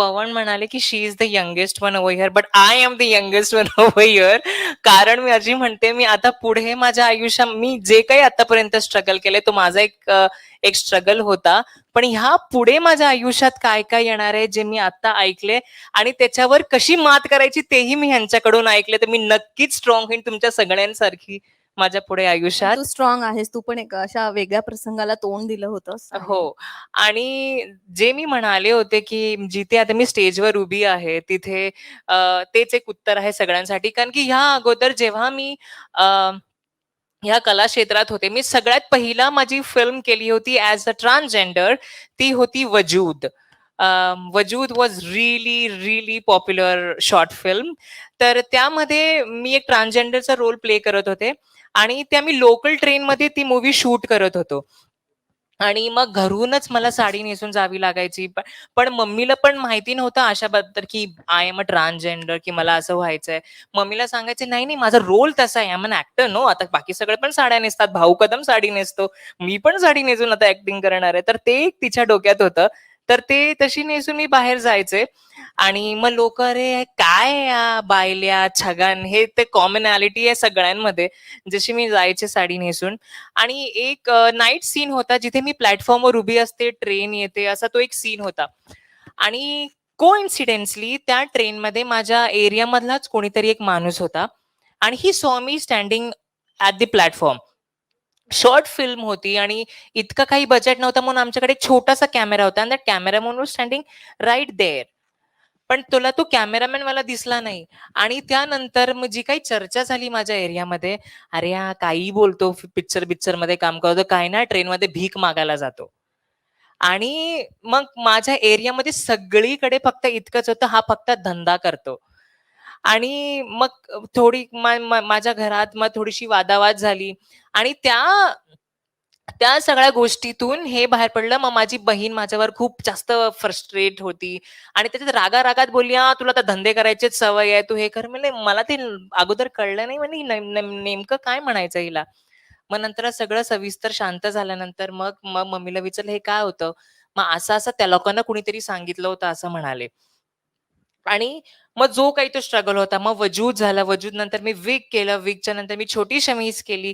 पवन म्हणाले की she is the youngest one over here but I am the youngest one over here कारण मी अजी म्हणते मी आता पुढे माझ्या आयुष्यात मी जे काही आतापर्यंत स्ट्रगल केले तो माझा एक एक स्ट्रगल होता. पण ह्या पुढे माझ्या आयुष्यात काय काय येणार आहे जे मी आता ऐकले आणि त्याच्यावर कशी मात करायची तेही मी ह्यांच्याकडून ऐकले. तर मी नक्कीच स्ट्रॉंग होईन तुमच्या सगळ्यांसारखी. माझ्या पुढे आयुष्यात. तू स्ट्रॉंग आहेस तू पण एक अशा वेगळ्या प्रसंगाला तोंड दिलं होतंस. आणि हो. आणि जे मी म्हणाले होते की जिथे आता मी स्टेजवर उभी आहे तिथे तेच एक उत्तर आहे सगळ्यांसाठी. कारण की ह्या अगोदर जेव्हा मी ह्या कला क्षेत्रात होते मी सगळ्यात पहिला माझी फिल्म केली होती ऍज अ ट्रान्सजेंडर ती होती Wajood. Wajood was really really popular short film तर त्यामध्ये मी एक ट्रान्सजेंडरचा रोल प्ले करत होते. आणि त्या मी लोकल ट्रेनमध्ये ती मूवी शूट करत होतो. आणि मग घरूनच मला साडी नेसून जावी लागायची. पण मम्मीला पण माहिती नव्हतं अशाबद्दल की आय एम अ ट्रान्सजेंडर की मला असं व्हायचंय. मम्मीला सांगायचे नाही नाही माझा रोल तसा आहे. मग ऍक्टर नो आता बाकी सगळे पण साड्या नेसतात. भाऊ कदम साडी नेसतो. मी पण साडी नेसून आता ऍक्टिंग करणार आहे. तर ते एक तिच्या डोक्यात होतं. तर ते तशी नेसून मी बाहेर जायचे. आणि मग लोक अरे काय या बायल्या छगन? हे ते कॉमनॅलिटी आहे सगळ्यांमध्ये. जशी मी जायचे साडी नेसून. आणि एक नाईट सीन होता जिथे मी प्लॅटफॉर्मवर उभी असते ट्रेन येते असा तो एक सीन होता. आणि को इन्सिडेन्सली त्या ट्रेनमध्ये माझ्या एरियामधलाच कोणीतरी एक माणूस होता. आणि he saw me standing at the platform short film होती आणि इतकं काही बजेट नव्हतं म्हणून आमच्याकडे एक छोटासा कॅमेरा होता. आणि त्या कॅमेरा म्हणून स्टँडिंग राईट देअर पण तुला तो कॅमेरामॅन मला दिसला नाही. आणि त्यानंतर मग जी काही चर्चा झाली माझ्या एरियामध्ये अरे हा काही बोलतो पिक्चर पिक्चरमध्ये काम करतो काय ना ट्रेनमध्ये भीक मागायला जातो. आणि मग माझ्या एरियामध्ये सगळीकडे फक्त इतकंच होतं हा फक्त धंदा करतो. आणि मग थोडी मा- मा- माझ्या घरात मग थोडीशी वादावाद झाली. आणि त्या त्या सगळ्या गोष्टीतून हे बाहेर पडलं. मग माझी बहीण माझ्यावर खूप जास्त फ्रस्ट्रेट होती. आणि त्याच्यात रागा रागात बोलली हा तुला तर धंदे करायचेच सवय आहे. तू हे कर. म्हणजे मला ते अगोदर कळलं नाही. म्हणजे नेमकं काय म्हणायचं हिला? मग नंतर सगळं सविस्तर शांत झाल्यानंतर मग मग मम्मीला विचारलं हे काय होतं? मग असं असं त्या लोकांना कुणीतरी सांगितलं होतं असं म्हणाले. आणि मग जो काही तो स्ट्रगल होता मग वजूद झाला. वजूद नंतर मी विग केलं. विगच्या नंतर मी छोटी शमीज केली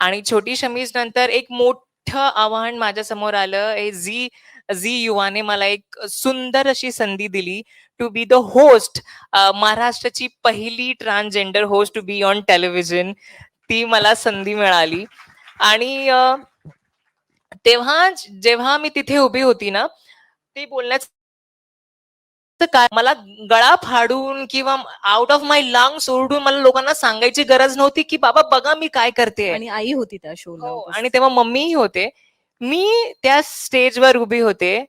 आणि छोटी शमीज नंतर एक मोठं आव्हान माझ्यासमोर आलं. हे झी झी युवाने मला एक सुंदर अशी संधी दिली टू बी द होस्ट महाराष्ट्राची पहिली transgender host to be on television ती मला संधी मिळाली. आणि तेव्हा जेव्हा मी तिथे उभी होती ना ते बोलण्याचं काय? मला गळा फाडून किंवा आउट ऑफ माय लंग सोडून मला लोकांना सांगायची गरज नव्हती की बाबा बघा मी काय करते. आणि आई होती त्या शोला हो आणि तेव्हा मम्मीही होते. मी त्या स्टेजवर उभी होते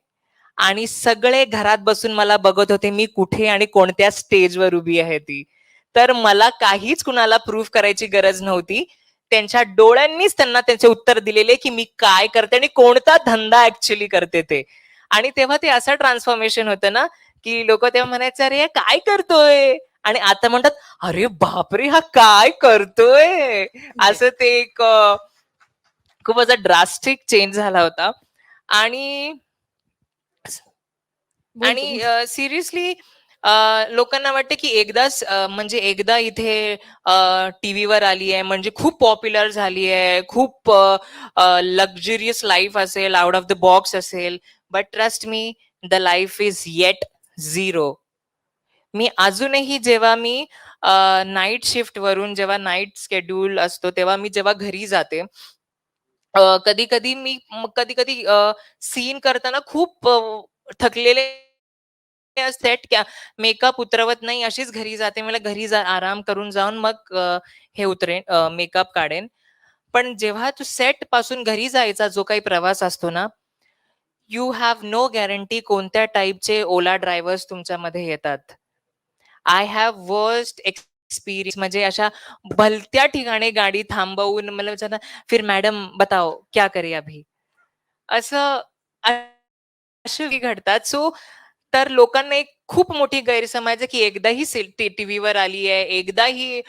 आणि सगळे घरात बसून मला बघत होते मी कुठे आणि कोणत्या स्टेजवर उभी आहे ती. तर मला काहीच कुणाला प्रूव्ह करायची गरज नव्हती. त्यांच्या डोळ्यांनीच त्यांना त्याचे उत्तर दिलेले की मी काय करते आणि कोणता धंदा ऍक्च्युली करते ते. आणि तेव्हा ते असं ट्रान्सफॉर्मेशन होतं ना की लोक तेव्हा म्हणायचे अरे काय करतोय? आणि आता म्हणतात अरे बापरे हा काय करतोय? असं ते एक खूप असा ड्रास्टिक चेंज झाला होता. आणि आणि सिरियसली लोकांना वाटते की एकदाच म्हणजे एकदा इथे टीव्हीवर आली आहे म्हणजे खूप पॉप्युलर झाली आहे खूप लक्झरियस लाईफ असेल आउट ऑफ द बॉक्स असेल. But trust me the life is yet zero. मी अजूनही जेव्हा मी नाईट शिफ्ट वरून जेव्हा नाईट शेड्यूल असतो तेव्हा मी जेव्हा घरी जाते कधी कधी मी कधी कधी सीन करताना खूप थकलेले सेट मेकअप उतरवत नाही अशीच घरी जाते. मला घरी जा आराम करून जाऊन मग हे उतरेन मेकअप काढेन. पण जेव्हा तू सेटपासून घरी जायचा जो काही प्रवास असतो ना यू हॅव नो गॅरंटी कोणत्या टाईपचे ओला ड्रायव्हर्स तुमच्यामध्ये येतात. आय हॅव वर्स्ट एक्सपिरियन्स म्हणजे अशा भलत्या ठिकाणी गाडी थांबवून मला विचारणार फिर मॅडम बताओ क्या करे अभी? असं असे घडतात. सो तर लोकांना एक खूप मोठी गैरसमज की एकदा ही टीव्हीवर आली आहे एकदा ही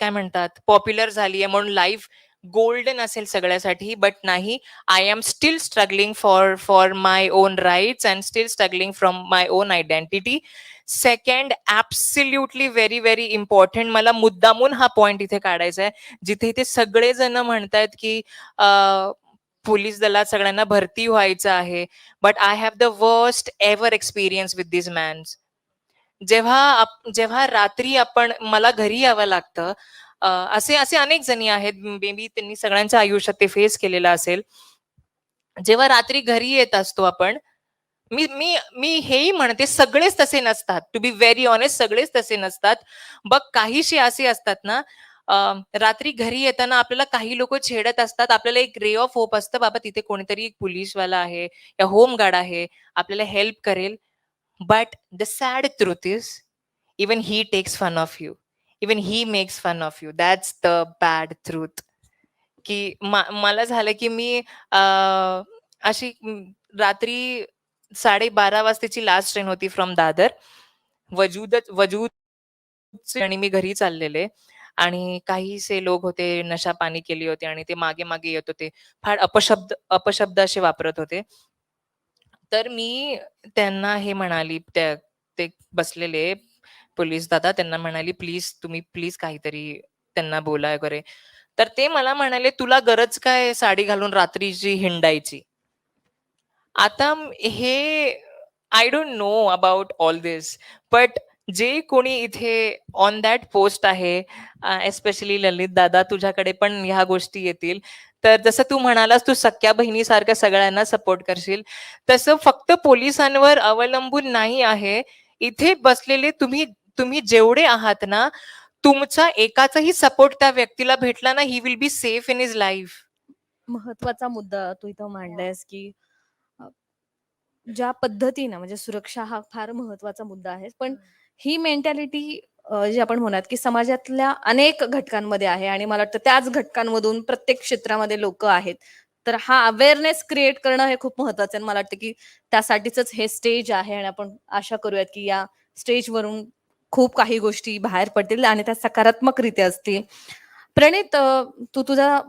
काय म्हणतात पॉप्युलर झाली आहे म्हणून लाईफ गोल्डन असेल सगळ्यासाठी बट नाही. I am still struggling for for my own rights and still struggling from my own identity second absolutely very very important मला मुद्दामून हा पॉइंट इथे काढायचा आहे. जिथे इथे सगळेजण म्हणतायत की पोलीस दलात सगळ्यांना भरती व्हायचं आहे but I have the worst ever experience with this man's जेव्हा जेव्हा रात्री आपण मला घरी यावं लागतं असे असे अनेक जणी आहेत मेबी त्यांनी सगळ्यांच्या आयुष्यात ते फेस केलेलं असेल. जेव्हा रात्री घरी येत असतो आपण मी मी मी हेही म्हणते सगळेच तसे नसतात. टू बी व्हेरी ऑनेस्ट सगळेच तसे नसतात. बघ काहीशी असे असतात ना रात्री घरी येताना आपल्याला काही लोक छेडत असतात. आपल्याला एक रे ऑफ होप असतं बाबा तिथे कोणीतरी एक पोलीसवाला आहे या होमगार्ड आहे आपल्याला हेल्प करेल. But the sad truth is even he takes fun of you even he makes fun of you that's the bad truth की मला झालं की मी अशी रात्री साडेबारा वाजताची लास्ट ट्रेन होती फ्रॉम दादर. वजूद वजूद आणि मी घरी चाललेले. आणि काहीसे लोक होते नशा पाणी केली होती आणि ते मागे मागे येत होते. फार अपशब्द अपशब्द असे वापरत होते. तर मी त्यांना हे म्हणाली त्या ते बसलेले पोलीस दादा त्यांना म्हणाली प्लीज तुम्ही प्लीज काहीतरी त्यांना बोला वगैरे. तर ते मला म्हणाले तुला गरज काय साडी घालून रात्रीची हिंडायची? आता हे I don't know about all this but जे कोणी इथे ऑन दॅट पोस्ट आहे एस्पेशली ललित दादा तुझ्याकडे पण ह्या गोष्टी येतील. तर जसं तू म्हणालास तू सख्या बहिणीसारख्या सगळ्यांना सपोर्ट करशील. तसं फक्त पोलिसांवर अवलंबून नाही आहे. इथे बसलेले तुम्ही तुम्ही जेवढे आहात ना तुमचा एकाचाही सपोर्ट त्या व्यक्तीला भेटला ना he will be safe in his life महत्त्वाचा मुद्दा तू इथं मांडलायस की अ, ज्या पद्धतीनं म्हणजे सुरक्षा हा फार महत्त्वाचा मुद्दा आहे. पण ही मेंटॅलिटी जी आपण म्हणत की समाजातल्या अनेक घटकांमध्ये आहे आणि मला वाटतं त्याच घटकांमधून प्रत्येक क्षेत्रामध्ये लोक आहेत. तर हा अवेअरनेस क्रिएट करणं हे खूप महत्वाचं आहे. आणि मला वाटतं की त्यासाठीच हे स्टेज आहे आणि आपण आशा करूयात की या स्टेजवरून खूप काही गोष्टी बाहेर पडतील आणि त्या सकारात्मकरित्या असतील. प्रणित तू तुझा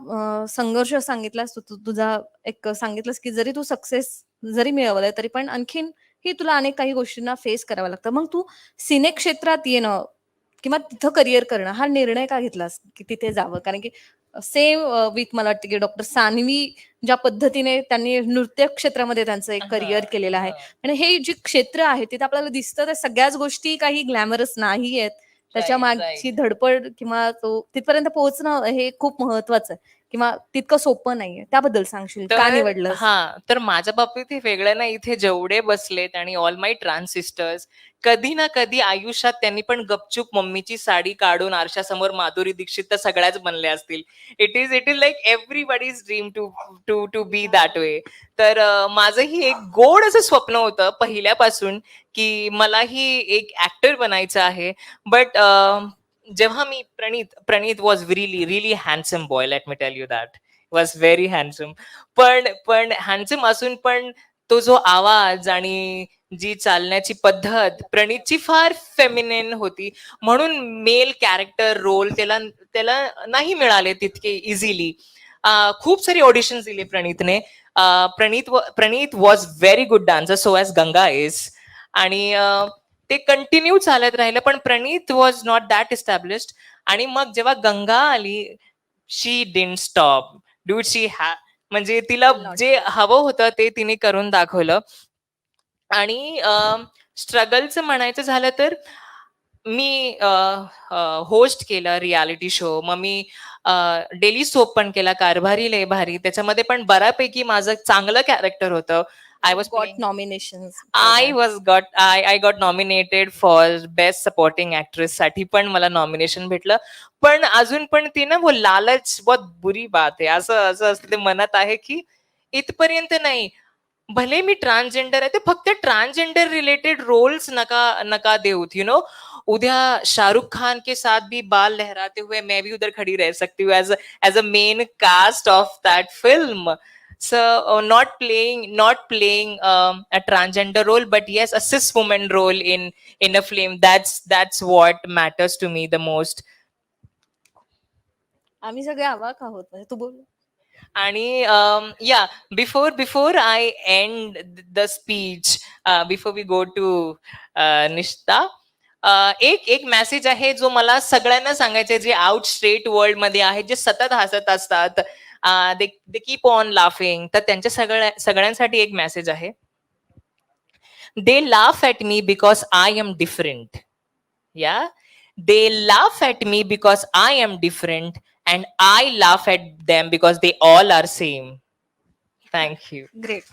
संघर्ष सांगितलास. तू तू- तुझा एक सांगितलंस की जरी तू सक्सेस जरी मिळवलंय तरी पण आणखीन ही तुला अनेक काही गोष्टींना फेस करावं लागतं. मग तू सिने क्षेत्रात येणं किंवा तिथं करिअर करणं हा निर्णय का घेतलास? की तिथे जावं? कारण की सेम विथ मला वाटतं की डॉक्टर सानवी ज्या पद्धतीने त्यांनी नृत्य क्षेत्रामध्ये त्यांचं एक करिअर केलेलं आहे. आणि हे जे क्षेत्र आहे तिथे आपल्याला दिसतं त्या सगळ्याच गोष्टी काही ग्लॅमरस नाही आहेत त्याच्या मागची धडपड किंवा तो तिथपर्यंत पोहोचणं हे खूप महत्वाचं आहे. किंवा तितकं सोपं नाहीये. त्याबद्दल सांगशील का निवडलं हा तर माझ्या बाबतीत हे वेगळं नाही. इथे जेवढे बसलेत आणि ऑल माय ट्रान्स सिस्टर्स कधी ना कधी आयुष्यात त्यांनी पण गपचूप मम्मीची साडी काढून आरशासमोर माधुरी दीक्षित तर सगळ्याच बनल्या असतील. It is it is like everybody's dream to to to be that way तर माझंही एक गोड असं स्वप्न होतं पहिल्यापासून की मलाही एक ऍक्टर बनायचं आहे. बट जेव्हा मी Pranit Pranit was really really handsome boy let me tell you that was very handsome पण पण हँडसम असून पण तो जो आवाज आणि जी चालण्याची पद्धत प्रणीतची फार फेमिनेन होती. म्हणून मेल कॅरेक्टर रोल त्याला त्याला नाही मिळाले तितके इझिली खूप सारी ऑडिशन दिले प्रणीतने. प्रणीत प्रणीत व- was very good dancer so as Ganga is आणि ते कंटिन्यू चालत राहिलं पण Pranit was not that established आणि मग जेव्हा गंगा आली शी डिन स्टॉप डू शी हॅ म्हणजे तिला. जे हवं होतं ते तिने करून दाखवलं. आणि स्ट्रगलचं म्हणायचं झालं तर मी होस्ट केलं रियालिटी शो मग मी डेली सोप पण केला. कारभारी लय भारी. त्याच्यामध्ये पण बऱ्यापैकी माझं चांगलं कॅरेक्टर होतं. I was got nomination I was got I I got nominated for best supporting actress साठी पण मला नॉमिनेशन भेटलं. पण अजून पण ती ना वो लालच बहुत बुरी बात आहे. असं असं असं ते मनात आहे की इथपर्यंत नाही. भले मी ट्रान्सजेंडर आहे ते फक्त ट्रान्सजेंडर रिलेटेड रोल्स नका नका देऊत यू नो उद्या शाहरुख खान के साथ भी बाल लहराते हुए मैं भी उधर खड़ी रह सकती हूँ as as a main cast of that film so uh, not playing not playing um, a transgender role but yes a cis woman role in in a film that's that's what matters to me the most आम्ही सगळे अवाक आहोत म्हणजे तू बोल आणि या before before I end the speech before we go to Nishtha अ, एक एक मेसेज आहे जो मला सगळ्यांना सांगायचे जे आउट स्ट्रेट वर्ल्ड मध्ये आहेत जे सतत हसत असतात They they keep on laughing तर त्यांच्या सगळ्या सगळ्यांसाठी एक मेसेज आहे. They laugh at me because I am different yeah they laugh at me because I am different and I laugh at them because they all are same. Thank you. Great